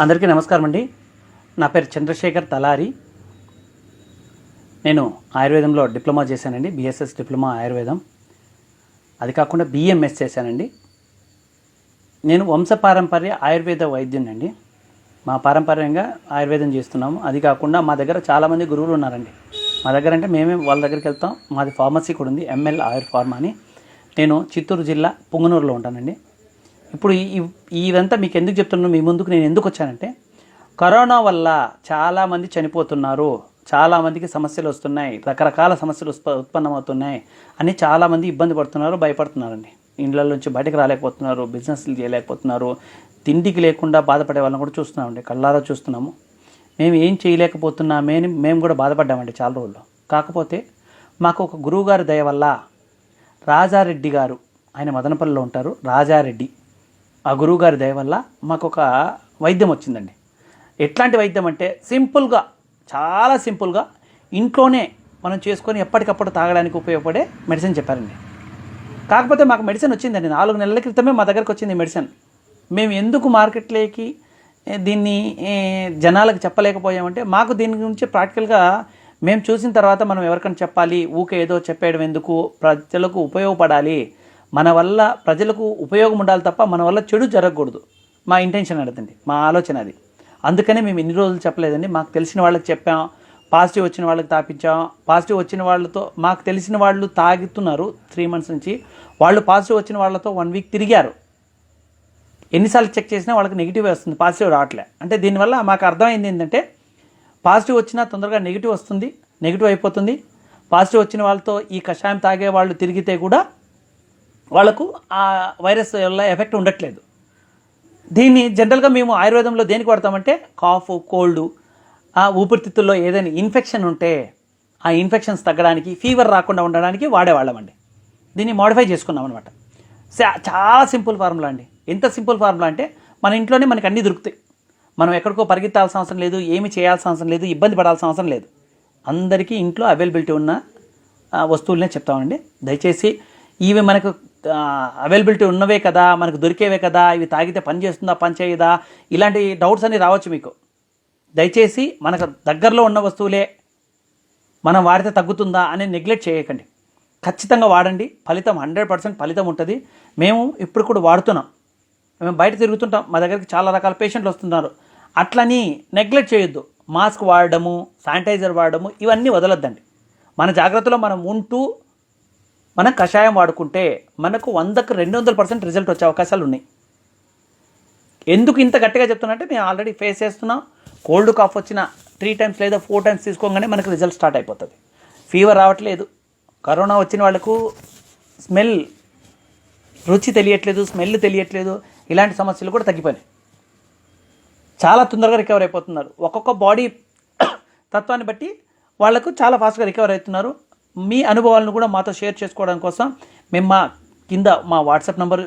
అందరికీ నమస్కారం అండి. నా పేరు చంద్రశేఖర్ తలారి. నేను ఆయుర్వేదంలో డిప్లొమా చేశానండి. బిఎస్ఎస్ డిప్లొమా ఆయుర్వేదం. అది కాకుండా బిఎంఎస్ చేశానండి. నేను వంశపారంపర్య ఆయుర్వేద వైద్యునండి మా పారంపర్యంగా ఆయుర్వేదం చేస్తున్నాము. అది కాకుండా మా దగ్గర చాలామంది గురువులు ఉన్నారండి. మా దగ్గర అంటే మేమే వాళ్ళ దగ్గరికి వెళ్తాం. మాది ఫార్మసీ కూడా ఉంది ఎంఎల్ ఆయుర్ ఫార్మా అని. నేను చిత్తూరు జిల్లా పుంగనూరులో ఉంటానండి. ఇప్పుడు ఈ ఇదంతా మీకు ఎందుకు చెప్తున్నాను మీ ముందుకు నేను ఎందుకు వచ్చానంటే కరోనా వల్ల చాలామంది చనిపోతున్నారు చాలామందికి సమస్యలు వస్తున్నాయి రకరకాల సమస్యలు ఉత్ప ఉత్పన్నమవుతున్నాయి అని చాలామంది ఇబ్బంది పడుతున్నారు భయపడుతున్నారండి. ఇండ్ల నుంచి బయటకు రాలేకపోతున్నారు బిజినెస్లు చేయలేకపోతున్నారు తిండికి లేకుండా బాధపడే వాళ్ళని కూడా చూస్తున్నామండి కళ్ళారా చూస్తున్నాము. మేము ఏం చేయలేకపోతున్నామే అని మేము కూడా బాధపడ్డామండి చాలా రోజులు కాకపోతే మాకు ఒక గురువుగారి దయ వల్ల రాజారెడ్డి గారు ఆయన మదనపల్లిలో ఉంటారు రాజారెడ్డి. ఆ గురువుగారి దయ వల్ల మాకు ఒక వైద్యం వచ్చిందండి. ఎట్లాంటి వైద్యం అంటే సింపుల్గా చాలా సింపుల్గా ఇంట్లోనే మనం చేసుకొని ఎప్పటికప్పుడు తాగడానికి ఉపయోగపడే మెడిసిన్ చెప్పారండి. కాకపోతే మాకు మెడిసిన్ వచ్చిందండి. నాలుగు నెలల క్రితమే మా దగ్గరకు వచ్చింది మెడిసిన్. మేము ఎందుకు మార్కెట్లోకి దీన్ని జనాలకు చెప్పలేకపోయామంటే మాకు దీని గురించి ప్రాక్టికల్గా మేము చూసిన తర్వాత మనం ఎవరికైనా చెప్పాలి ఊకే ఏదో చెప్పేయడం ఎందుకు ప్రజలకు ఉపయోగపడాలి మన వల్ల ప్రజలకు ఉపయోగం ఉండాలి తప్ప మన వల్ల చెడు జరగకూడదు. మా ఇంటెన్షన్ అడగండి మా ఆలోచన అది. అందుకనే మేము ఇన్ని రోజులు చెప్పలేదండి. మాకు తెలిసిన వాళ్ళకి చెప్పాం. పాజిటివ్ వచ్చిన వాళ్ళకి తాపించాం. పాజిటివ్ వచ్చిన వాళ్ళతో మాకు తెలిసిన వాళ్ళు తాగుతున్నారు త్రీ మంత్స్ నుంచి. వాళ్ళు పాజిటివ్ వచ్చిన వాళ్ళతో వన్ వీక్ తిరిగారు. ఎన్నిసార్లు చెక్ చేసినా వాళ్ళకి నెగిటివ్ వస్తుంది. పాజిటివ్ రావట్లే. అంటే దీనివల్ల మాకు అర్థమైంది ఏంటంటే పాజిటివ్ వచ్చినా తొందరగా నెగిటివ్ వస్తుంది. నెగిటివ్ అయిపోతుంది. పాజిటివ్ వచ్చిన వాళ్ళతో ఈ కషాయం తాగే వాళ్ళు తిరిగితే కూడా వాళ్ళకు ఆ వైరస్ వల్ల ఎఫెక్ట్ ఉండట్లేదు. దీన్ని జనరల్గా మేము ఆయుర్వేదంలో దేనికి వాడతామంటే కాఫ్ కోల్డ్ ఆ ఊపిరితిత్తుల్లో ఏదైనా ఇన్ఫెక్షన్ ఉంటే ఆ ఇన్ఫెక్షన్స్ తగ్గడానికి ఫీవర్ రాకుండా ఉండడానికి వాడేవాళ్ళమండి. దీన్ని మోడిఫై చేసుకున్నాం అనమాట చాలా సింపుల్ ఫార్ములా అండి. ఎంత సింపుల్ ఫార్ములా అంటే మన ఇంట్లోనే మనకి అన్నీ దొరుకుతాయి. మనం ఎక్కడికో పరిగెత్తాల్సిన అవసరం లేదు ఏమి చేయాల్సిన అవసరం లేదు ఇబ్బంది పడాల్సిన అవసరం లేదు. అందరికీ ఇంట్లో అవైలబిలిటీ ఉన్న ఆ, వస్తువులనే చెప్తామండి. దయచేసి ఇవి మనకు అవైలబిలిటీ ఉన్నవే కదా మనకు దొరికేవే కదా ఇవి తాగితే పని చేస్తుందా పని చేయదా ఇలాంటి డౌట్స్ అన్నీ రావచ్చు మీకు. దయచేసి మనకు దగ్గరలో ఉన్న వస్తువులే మనం వాడితే తగ్గుతుందా అని నెగ్లెక్ట్ చేయకండి. ఖచ్చితంగా వాడండి. ఫలితం హండ్రెడ్ పర్సెంట్ ఫలితం ఉంటుంది. మేము ఇప్పుడు కూడా వాడుతున్నాం. మేము బయట తిరుగుతుంటాం. మా దగ్గరికి చాలా రకాల పేషెంట్లు వస్తున్నారు. అట్లని నెగ్లెక్ట్ చేయొద్దు. మాస్క్ వాడడము శానిటైజర్ వాడడము ఇవన్నీ వదలొద్దండి. మన జాగ్రత్తలో మనం ఉంటూ మనం కషాయం వాడుకుంటే మనకు వందకు రెండు వందల పర్సెంట్ రిజల్ట్ వచ్చే అవకాశాలు ఉన్నాయి. ఎందుకు ఇంత గట్టిగా చెప్తున్నా అంటే మేము ఆల్రెడీ ఫేస్ చేస్తున్నాం. కోల్డ్ కాఫ్ వచ్చిన త్రీ టైమ్స్ లేదా ఫోర్ టైమ్స్ తీసుకోగానే మనకు రిజల్ట్ స్టార్ట్ అయిపోతుంది. ఫీవర్ రావట్లేదు. కరోనా వచ్చిన వాళ్ళకు స్మెల్ రుచి తెలియట్లేదు స్మెల్ తెలియట్లేదు. ఇలాంటి సమస్యలు కూడా తగ్గిపోయినాయి. చాలా తొందరగా రికవర్ అయిపోతున్నారు. ఒక్కొక్క బాడీ తత్వాన్ని బట్టి వాళ్ళకు చాలా ఫాస్ట్గా రికవర్ అవుతున్నారు. మీ అనుభవాలను కూడా మాతో షేర్ చేసుకోవడం కోసం మేము మా కింద మా వాట్సాప్ నంబర్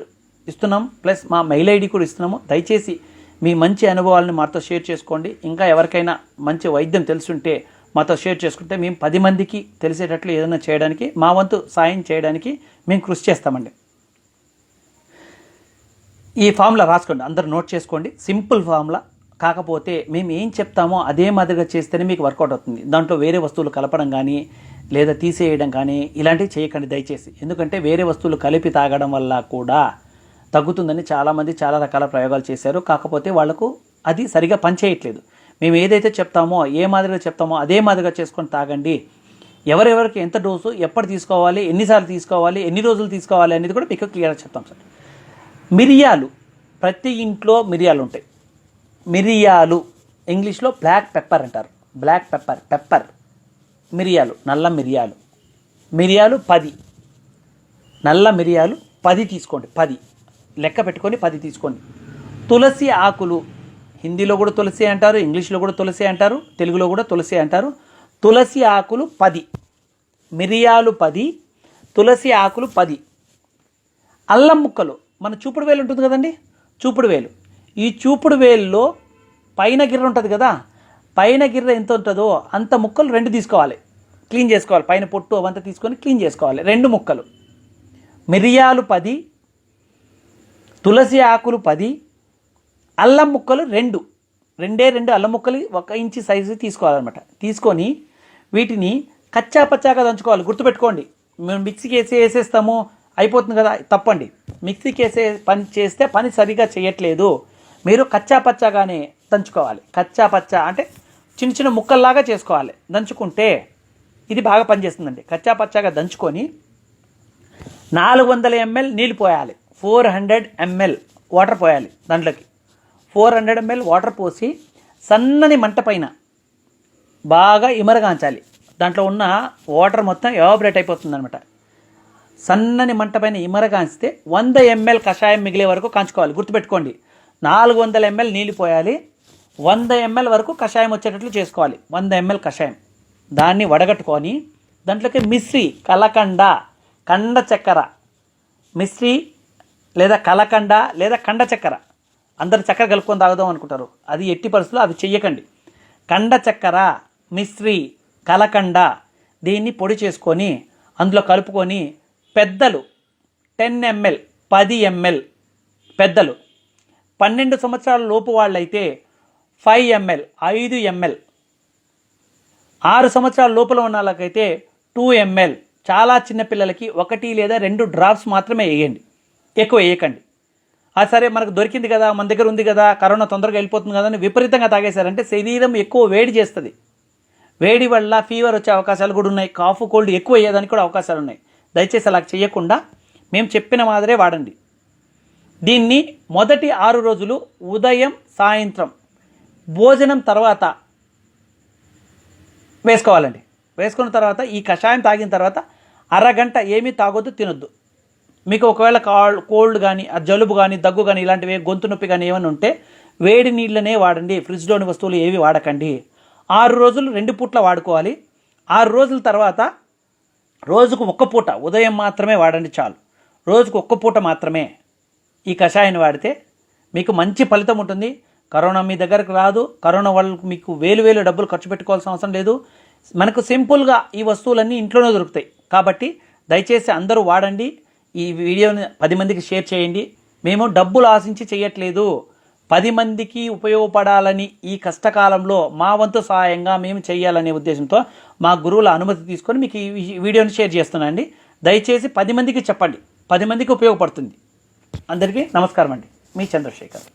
ఇస్తున్నాం ప్లస్ మా మెయిల్ ఐడి కూడా ఇస్తున్నాము. దయచేసి మీ మంచి అనుభవాలను మాతో షేర్ చేసుకోండి. ఇంకా ఎవరికైనా మంచి వైద్యం తెలుసుంటే మాతో షేర్ చేసుకుంటే మేము పది మందికి తెలిసేటట్లు ఏదైనా చేయడానికి మా వంతు సాయం చేయడానికి మేము కృషి చేస్తామండి. ఈ ఫామ్లా రాసుకోండి అందరు నోట్ చేసుకోండి. సింపుల్ ఫామ్లా కాకపోతే మేము ఏం చెప్తామో అదే మాదిరిగా చేస్తేనే మీకు వర్కౌట్ అవుతుంది. దాంట్లో వేరే వస్తువులు కలపడం కానీ లేదా తీసేయడం కానీ ఇలాంటివి చేయకండి దయచేసి. ఎందుకంటే వేరే వస్తువులు కలిపి తాగడం వల్ల కూడా తగ్గుతుందని చాలామంది చాలా రకాల ప్రయోగాలు చేశారు. కాకపోతే వాళ్ళకు అది సరిగా పనిచేయట్లేదు. మేము ఏదైతే చెప్తామో ఏ మాదిరిగా చెప్తామో అదే మాదిరిగా చేసుకొని తాగండి. ఎవరెవరికి ఎంత డోసు ఎప్పుడు తీసుకోవాలి ఎన్నిసార్లు తీసుకోవాలి ఎన్ని రోజులు తీసుకోవాలి అనేది కూడా మీకు క్లియర్గా చెప్తాం సార్. మిరియాలు ప్రతి ఇంట్లో మిరియాలు ఉంటాయి. మిరియాలు ఇంగ్లీష్లో బ్లాక్ పెప్పర్ అంటారు. Black pepper pepper. మిరియాలు నల్ల మిరియాలు. మిరియాలు పది. నల్ల మిరియాలు పది తీసుకోండి పది. లెక్క పెట్టుకొని పది తీసుకోండి. తులసి ఆకులు హిందీలో కూడా తులసి అంటారు ఇంగ్లీష్లో కూడా తులసి అంటారు తెలుగులో కూడా తులసి అంటారు. తులసి ఆకులు పది. మిరియాలు పది తులసి ఆకులు పది. అల్లం ముక్కలు మన చూపుడు వేలు ఉంటుంది కదండి? చూపుడు వేలు. ఈ చూపుడు వేలులో పైన గిర్ర ఉంటుంది కదా పైన గిర్ర ఎంత ఉంటుందో అంత ముక్కలు రెండు తీసుకోవాలి. క్లీన్ చేసుకోవాలి. పైన పొట్టు అవంతా తీసుకొని క్లీన్ చేసుకోవాలి. రెండు ముక్కలు. మిరియాలు పది తులసి ఆకులు పది అల్లం ముక్కలు రెండు. రెండే రెండు అల్లం ముక్కలు ఒక ఇంచి సైజు తీసుకోవాలన్నమాట. తీసుకొని వీటిని కచ్చా పచ్చాగా దంచుకోవాలి. గుర్తుపెట్టుకోండి. మేము మిక్సీకి వేసి వేసేస్తాము. అయిపోతుంది కదా? తప్పండి. మిక్సీకి వేసే పని చేస్తే పని సరిగా చేయట్లేదు. మీరు కచ్చా పచ్చాగానే దంచుకోవాలి. కచ్చా పచ్చా అంటే చిన్న చిన్న ముక్కల్లాగా చేసుకోవాలి. దంచుకుంటే ఇది బాగా పనిచేస్తుందండి. కచ్చా పచ్చాగా దంచుకొని నాలుగు వందల ఎంఎల్ నీళ్ళు పోయాలి. ఫోర్ హండ్రెడ్ ఎంఎల్ వాటర్ పోయాలి దాంట్లోకి. ఫోర్ హండ్రెడ్ ఎంఎల్ వాటర్ పోసి సన్నని మంట పైన బాగా ఇమరగాంచాలి. దాంట్లో ఉన్న వాటర్ మొత్తం ఎవాబరేట్ అయిపోతుంది అనమాట సన్నని మంట పైన ఇమరగాంచితే వంద ఎంఎల్ కషాయం మిగిలే వరకు కాంచుకోవాలి. గుర్తుపెట్టుకోండి. నాలుగు వందల ఎంఎల్ నీళ్ళు పోయాలి. వంద ఎంఎల్ వరకు కషాయం వచ్చేటట్లు చేసుకోవాలి. వంద ఎంఎల్ కషాయం. దాన్ని వడగట్టుకొని దాంట్లోకి మిశ్రి కలకండ కండ చక్కెర. మిశ్రి లేదా కలకండ లేదా కండ చక్కెర. అందరు చక్కెర కలుపుకొని తాగుదాం అనుకుంటారు. అది ఎట్టి పరిస్థితుల్లో అది చెయ్యకండి. కండ చక్కెర మిశ్రి కలకండ దీన్ని పొడి చేసుకొని అందులో కలుపుకొని పెద్దలు టెన్ ఎంఎల్ పది ఎంఎల్ పెద్దలు. పన్నెండు సంవత్సరాల లోపు వాళ్ళైతే ఫైవ్ ఎంఎల్ ఐదు ఎంఎల్. ఆరు సంవత్సరాల లోపల ఉన్న వాళ్ళకైతే టూ ఎంఎల్. చాలా చిన్నపిల్లలకి ఒకటి లేదా రెండు డ్రాప్స్ మాత్రమే వేయండి. ఎక్కువ వేయకండి. ఆ సరే మనకు దొరికింది కదా మన దగ్గర ఉంది కదా కరోనా తొందరగా వెళ్ళిపోతుంది కదా అని విపరీతంగా తాగేశారంటే శరీరం ఎక్కువ వేడి చేస్తుంది. వేడి వల్ల ఫీవర్ వచ్చే అవకాశాలు కూడా ఉన్నాయి. కాఫ్ కోల్డ్ ఎక్కువ అయ్యేదానికి కూడా అవకాశాలు ఉన్నాయి. దయచేసి అలా చేయకుండా మేము చెప్పిన మాదిరే వాడండి. దీన్ని మొదటి ఆరు రోజులు ఉదయం సాయంత్రం భోజనం తర్వాత వేసుకోవాలండి. వేసుకున్న తర్వాత ఈ కషాయం తాగిన తర్వాత అరగంట ఏమీ తాగొద్దు తినొద్దు. మీకు ఒకవేళ కాల్ కోల్డ్ కానీ జలుబు కానీ దగ్గు కానీ ఇలాంటివి గొంతు నొప్పి కానీ ఏమైనా ఉంటే వేడి నీళ్ళనే వాడండి. ఫ్రిడ్జ్లోని వస్తువులు ఏవి వాడకండి. ఆరు రోజులు రెండు పూట్ల వాడుకోవాలి. ఆరు రోజుల తర్వాత రోజుకు ఒక్క పూట ఉదయం మాత్రమే వాడండి చాలు. రోజుకు ఒక్క పూట మాత్రమే ఈ కషాయాన్ని వాడితే మీకు మంచి ఫలితం ఉంటుంది. కరోనా మీ దగ్గరకు రాదు కరోనా వాళ్ళకు మీకు వేలు వేలు డబ్బులు ఖర్చు పెట్టుకోవాల్సిన అవసరం లేదు. మనకు సింపుల్గా ఈ వస్తువులన్నీ ఇంట్లోనే దొరుకుతాయి. కాబట్టి దయచేసి అందరూ వాడండి. ఈ వీడియోని పది మందికి షేర్ చేయండి. మేము డబ్బులు ఆశించి చేయట్లేదు. పది మందికి ఉపయోగపడాలని ఈ కష్టకాలంలో మా వంతు సహాయంగా మేము చేయాలనే ఉద్దేశంతో మా గురువుల అనుమతి తీసుకొని మీకు ఈ వీడియోని షేర్ చేస్తున్నానండి దయచేసి పది మందికి చెప్పండి. పది మందికి ఉపయోగపడుతుంది. అందరికీ నమస్కారం అండి. మీ చంద్రశేఖర్.